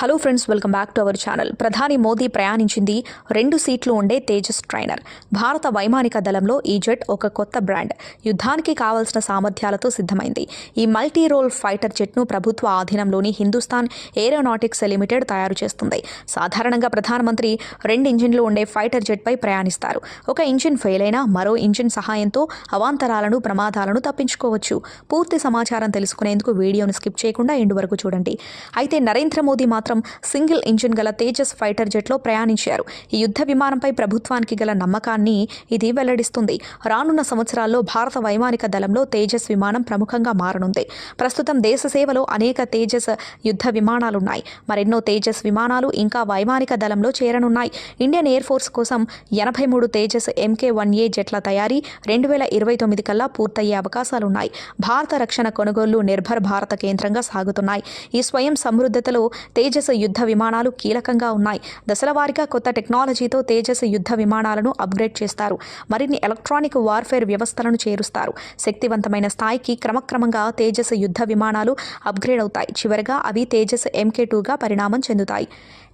Hello friends welcome back to our channel ప్రధాని మోదీ ప్రయాణించింది రెండు సీట్లు ఉండే తేజస్ ట్రైనర్. భారత వైమానిక దళంలో ఈ జెట్ ఒక కొత్త బ్రాండ్. యుద్ధానికి కావాల్సిన సామర్థ్యాలతో సిద్ధమైంది. ఈ మల్టీ రోల్ ఫైటర్ జెట్ను ప్రభుత్వ ఆధీనంలోని హిందుస్థాన్ ఏరోనాటిక్స్ లిమిటెడ్ తయారు చేస్తుంది. సాధారణంగా ప్రధానమంత్రి రెండు ఇంజిన్లు ఉండే ఫైటర్ జెట్పై ప్రయాణిస్తారు. ఒక ఇంజిన్ ఫెయిల్ అయినా మరో ఇంజిన్ సహాయంతో అవాంతరాలను ప్రమాదాలను తప్పించుకోవచ్చు. పూర్తి సమాచారం తెలుసుకునేందుకు వీడియోను స్కిప్ చేయకుండా ఎండు వరకు చూడండి. అయితే నరేంద్ర మోదీ మాత్రం సింగిల్ ఇంజిన్ గల తేజస్ ఫైటర్ జెట్లో ప్రయాణించారు. ఈ యుద్ధ విమానంపై ప్రభుత్వానికి గల నమ్మకాన్ని ఇది వెల్లడిస్తుంది. రానున్న సంవత్సరాల్లో భారత వైమానిక దళంలో తేజస్ విమానం ప్రముఖంగా మారనుంది. ప్రస్తుతం దేశ సేవలో అనేక తేజస్ యుద్ధ విమానాలున్నాయి. మరెన్నో తేజస్ విమానాలు ఇంకా వైమానిక దళంలో చేరనున్నాయి. ఇండియన్ ఎయిర్ ఫోర్స్ కోసం ఎనభై మూడు తేజస్ ఎంకే వన్ ఏ జెట్ల తయారీ రెండు వేల ఇరవై తొమ్మిది కల్లా పూర్తయ్యే అవకాశాలున్నాయి. భారత రక్షణ కొనుగోళ్ళు నిర్భర్ భారత కేంద్రంగా సాగుతున్నాయి. ఈ స్వయం సమృద్ధతలో తేజస్ యుద్ధ విమానాలు కీలకంగా ఉన్నాయి. దశలవారీగా కొత్త టెక్నాలజీతో తేజస్ యుద్ధ విమానాలను అప్గ్రేడ్ చేస్తారు. మరిన్ని ఎలక్ట్రానిక్ వార్ఫేర్ వ్యవస్థలను చేరుస్తారు. శక్తివంతమైన స్థాయికి క్రమక్రమంగా తేజస్ యుద్ధ విమానాలు అప్గ్రేడ్ అవుతాయి. చివరగా అవి తేజస్ ఎంకే టూగా పరిణామం చెందుతాయి.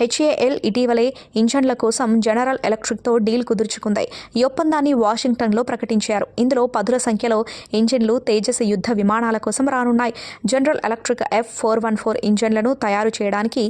హెచ్ఏఎల్ ఇటీవలే ఇంజన్ల కోసం జనరల్ ఎలక్ట్రిక్తో డీల్ కుదుర్చుకుంది. ఈ ఒప్పందాన్ని వాషింగ్టన్లో ప్రకటించారు. ఇందులో పదుల సంఖ్యలో ఇంజిన్లు తేజస్ యుద్ధ విమానాల కోసం రానున్నాయి. General Electric F four one four ఇంజన్లను తయారు చేయడానికి